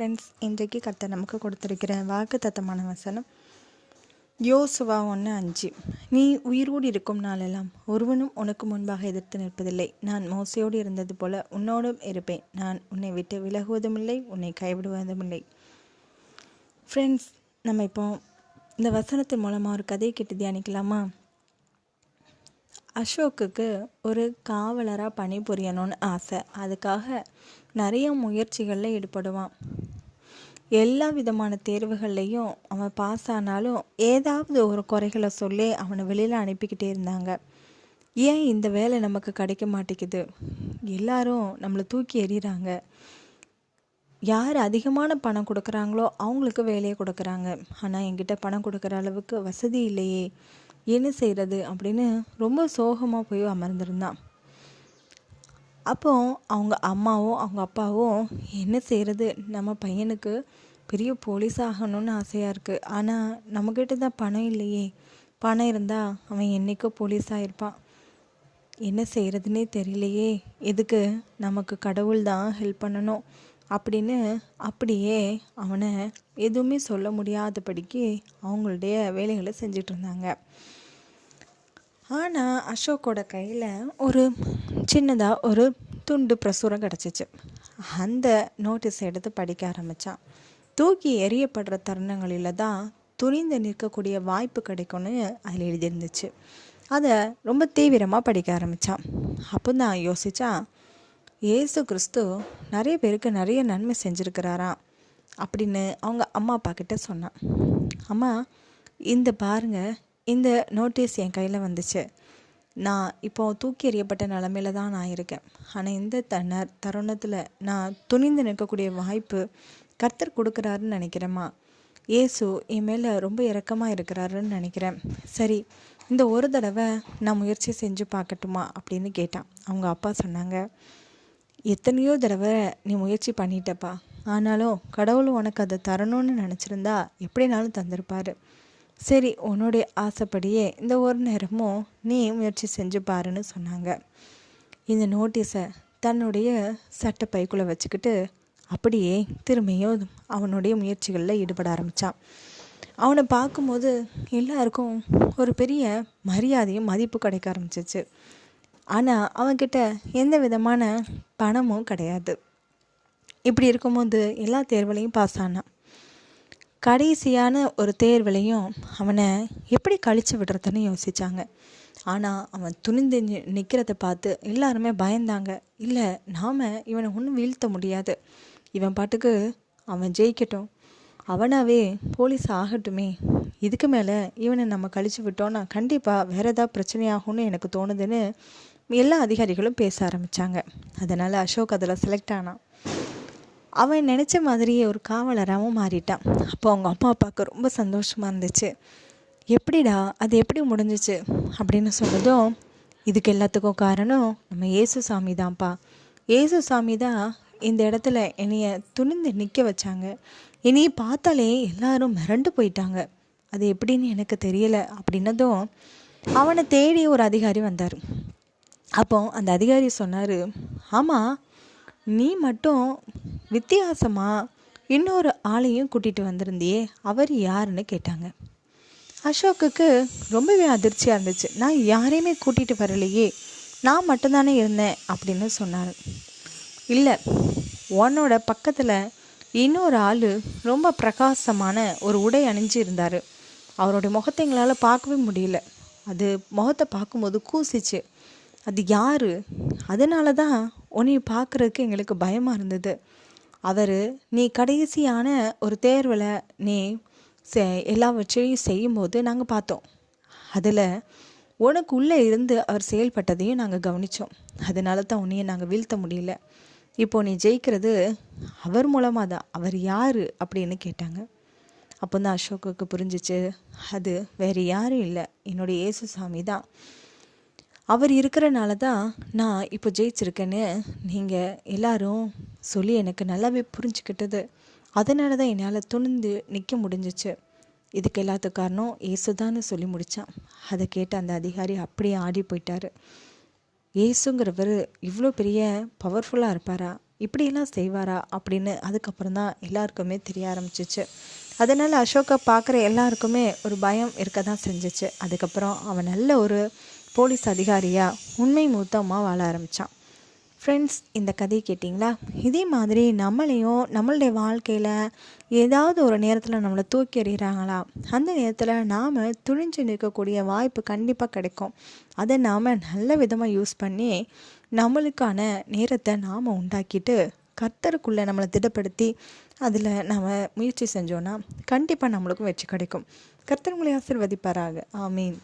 Friends இன்றைக்கு கத்தை நமக்கு கொடுத்துருக்கிற வாக்கு தத்தமான வசனம். யோசுவா ஒன்று அஞ்சு. நீ உயிரோடு இருக்கும் நாளெல்லாம் ஒருவனும் உனக்கு முன்பாக எதிர்த்து நிற்பதில்லை. நான் மோசையோடு இருந்தது போல உன்னோடும் இருப்பேன். நான் உன்னை விட்டு விலகுவதும் இல்லை உன்னை கைவிடுவதும் இல்லை. ஃப்ரெண்ட்ஸ் நம்ம இப்போ இந்த வசனத்தின் மூலமாக ஒரு கதையை கேட்டு தியானிக்கலாமா? அசோக்குக்கு ஒரு காவலராக பணிபுரியணும்னு ஆசை. அதுக்காக நிறைய முயற்சிகளில் ஈடுபடுவான். எல்லா விதமான தேர்வுகள்லையும் அவன் பாஸ் ஆனாலும் ஏதாவது ஒரு குறைகளை சொல்லி அவனை வெளியில் அனுப்பிக்கிட்டே இருந்தாங்க. ஏன் இந்த வேலை நமக்கு கிடைக்க மாட்டேங்குது? எல்லாரும் நம்மளை தூக்கி எறிகிறாங்க யார் அதிகமான பணம் கொடுக்குறாங்களோ அவங்களுக்கு வேலையை கொடுக்குறாங்க. ஆனால் என்கிட்ட பணம் கொடுக்குற அளவுக்கு வசதி இல்லையே. என்ன செய்கிறது அப்படின்னு ரொம்ப சோகமாக போய் அமர்ந்திருந்தான். அப்போ அவங்க அம்மாவும் அவங்க அப்பாவும் என்ன செய்கிறது நம்ம பையனுக்கு பெரிய போலீஸ் ஆகணும்னு ஆசையாக இருக்குது ஆனால் நம்மக்கிட்ட தான் பணம் இல்லையே. பணம் இருந்தால் அவன் என்றைக்கோ போலீஸாக இருப்பான் என்ன செய்கிறதுனே தெரியலையே. எதுக்கு? நமக்கு கடவுள் தான் ஹெல்ப் பண்ணணும். அப்படின்னு அப்படியே அவனை எதுவுமே சொல்ல முடியாதபடிக்கு அவங்களுடைய வேலைகளை செஞ்சிட்டு இருந்தாங்க. ஆனால் அசோக்கோட கையில் ஒரு சின்னதாக ஒரு துண்டு பிரசுரம் கிடச்சிச்சு. அந்த நோட்டீஸ் எடுத்து படிக்க ஆரம்பித்தான் தூக்கி எறியப்படுற தருணங்களில் தான் துணிந்து நிற்கக்கூடிய வாய்ப்பு கிடைக்கும்னு அதில் எழுதியிருந்துச்சு. அதை ரொம்ப தீவிரமாக படிக்க ஆரம்பித்தான் அப்போ தான் யோசித்தான் ஏசு கிறிஸ்து நிறைய பேருக்கு நிறைய நன்மை செஞ்சுருக்கிறாராம் அப்படின்னு அவங்க அம்மா அப்பா கிட்ட சொன்னான். அம்மா இந்த பாருங்க இந்த நோட்டீஸ் என் கையில் வந்துச்சு. நான் இப்போ தூக்கி எறியப்பட்ட நிலமையில தான் நான் இருக்கேன். ஆனால் இந்த தன்னர் தருணத்தில் நான் துணிந்து நிற்கக்கூடிய வாய்ப்பு கர்த்தர் கொடுக்குறாருன்னு நினைக்கிறேம்மா. ஏசு என் மேலே ரொம்ப இறக்கமாக இருக்கிறாருன்னு நினைக்கிறேன். சரி இந்த ஒரு தடவை நான் முயற்சி செஞ்சு பார்க்கட்டுமா அப்படின்னு கேட்டான். அவங்க அப்பா சொன்னாங்க எத்தனையோ தடவை நீ முயற்சி பண்ணிட்டப்பா. ஆனாலும் கடவுள் உனக்கு அதை தரணும்னு நினச்சிருந்தா எப்படினாலும் தந்திருப்பாரு. சரி உன்னுடைய ஆசைப்படியே இந்த ஒரு நேரமும் நீ முயற்சி செஞ்சு பாருன்னு சொன்னாங்க. இந்த நோட்டீஸை தன்னுடைய சட்டை பைக்குள்ளே வச்சுக்கிட்டு அப்படியே திரும்பியும் அவனுடைய முயற்சிகளில் ஈடுபட ஆரம்பித்தான் அவனை பார்க்கும்போது எல்லாருக்கும் ஒரு பெரிய மரியாதையும் மதிப்பு கிடைக்க ஆரம்பிச்சிச்சு. ஆனால் அவன்கிட்ட எந்த விதமான பணமும் கிடையாது. இப்படி இருக்கும்போது எல்லா தேர்வுலையும் பாஸ் ஆனான். கடைசியான ஒரு தேர்வுலையும் அவனை எப்படி கழிச்சு விடுறதுன்னு யோசித்தாங்க ஆனால் அவன் துணிந்து நிற்கிறத பார்த்து எல்லாருமே பயந்தாங்க. இல்லை நாம் இவனை ஒன்றும் வீழ்த்த முடியாது. இவன் பாட்டுக்கு அவன் ஜெயிக்கட்டும். அவனாவே போலீஸ் ஆகட்டுமே. இதுக்கு மேலே இவனை நம்ம கழிச்சு விட்டோன்னா கண்டிப்பாக வேறு ஏதாவது பிரச்சனையாகும்னு எனக்கு தோணுதுன்னு எல்லா அதிகாரிகளும் பேச ஆரம்பித்தாங்க அதனால் அசோக் அதில் செலக்ட் ஆனான். அவன் நினச்ச மாதிரியே ஒரு காவலராகவும் மாறிட்டான். அப்போ அவங்க அம்மா அப்பாவுக்கு ரொம்ப சந்தோஷமாக இருந்துச்சு. எப்படிடா? அது எப்படி முடிஞ்சிச்சு? அப்படின்னு சொன்னதும் இதுக்கு எல்லாத்துக்கும் காரணம் நம்ம ஏசு சாமி தான்ப்பா. இயேசு சாமி தான் இந்த இடத்துல என்னைய துணிந்து நிற்க வச்சாங்க. என்னையை பார்த்தாலே எல்லாரும் மிரண்டு போயிட்டாங்க. அது எப்படின்னு எனக்கு தெரியலை அப்படின்னதும் அவனை தேடி ஒரு அதிகாரி வந்தார். அப்போ அந்த அதிகாரி சொன்னார் ஆமாம் நீ மட்டும் வித்தியாசமாக இன்னொரு ஆளையும் கூட்டிகிட்டு வந்திருந்தியே அவர் யாருன்னு கேட்டாங்க. அசோக்குக்கு ரொம்பவே அதிர்ச்சியாக இருந்துச்சு. நான் யாரையுமே கூட்டிகிட்டு வரலையே நான் மட்டும்தானே இருந்தேன் அப்படின்னு சொன்னார். இல்லை உன்னோட பக்கத்தில் இன்னொரு ஆள் ரொம்ப பிரகாசமான ஒரு உடை அணிஞ்சு இருந்தார். அவருடைய முகத்தை எங்களால் பார்க்கவே முடியல. அது முகத்தை பார்க்கும்போது கூசிச்சு. அது யார்? அதனால தான் உன்னை பார்க்குறதுக்கு எங்களுக்கு பயமாக இருந்தது. அவர் நீ கடைசியான ஒரு தேர்வில் நீ செ எல்லாவற்றையும் செய்யும்போது நாங்கள் பார்த்தோம். அதில் உனக்கு உள்ளே இருந்து அவர் செயல்பட்டதையும் நாங்கள் கவனித்தோம் அதனால தான் உன்னையை நாங்கள் வீழ்த்த முடியல. இப்போ நீ ஜெயிக்கிறது அவர் மூலமாக தான். அவர் யார்? அப்படின்னு கேட்டாங்க. அப்போ தான் அசோக்குக்கு புரிஞ்சிச்சு அது வேறு யாரும் இல்லை. என்னுடைய இயேசு சாமி தான். அவர் இருக்கிறனால தான் நான் இப்போ ஜெயிச்சிருக்கேன்னு நீங்கள் எல்லாரும் சொல்லி எனக்கு நல்லாவே புரிஞ்சுக்கிட்டது. அதனால தான் என்னால் துணிந்து நிற்க முடிஞ்சிச்சு. இதுக்கு எல்லாத்து காரணம் ஏசுதான்னு சொல்லி முடித்தான் அதை கேட்ட அந்த அதிகாரி அப்படியே ஆடி போயிட்டார். ஏசுங்கிறவர் இவ்வளோ பெரிய பவர்ஃபுல்லாக இருப்பாரா? இப்படியெல்லாம் செய்வாரா? அப்படின்னு அதுக்கப்புறம் தான் எல்லாருக்குமே தெரிய ஆரம்பிச்சிச்சு. அதனால் அசோக்கை பார்க்குற எல்லாருக்குமே ஒரு பயம் இருக்க தான் செஞ்சிச்சு. அதுக்கப்புறம் அவன் நல்ல ஒரு போலீஸ் அதிகாரியாக உண்மை மூத்தமாக வாழ ஆரம்பித்தான் ஃப்ரெண்ட்ஸ் இந்த கதையை கேட்டிங்களா? இதே மாதிரி நம்மளையும் நம்மளுடைய வாழ்க்கையில் ஏதாவது ஒரு நேரத்தில் நம்மளை தூக்கி எறிகிறாங்களா? அந்த நேரத்தில் நாம் துணிஞ்சு நிற்கக்கூடிய வாய்ப்பு கண்டிப்பாக கிடைக்கும். அதை நாம் நல்ல விதமாக யூஸ் பண்ணி நம்மளுக்கான நேரத்தை நாம் உண்டாக்கிட்டு கர்த்தருக்குள்ளே நம்மளை திடப்படுத்தி அதில் நாம் முயற்சி செஞ்சோன்னா கண்டிப்பாக நம்மளுக்கும் வெற்றி கிடைக்கும். கர்த்தர் உங்களை ஆசிர்வதிப்பாராக. ஆமீன்.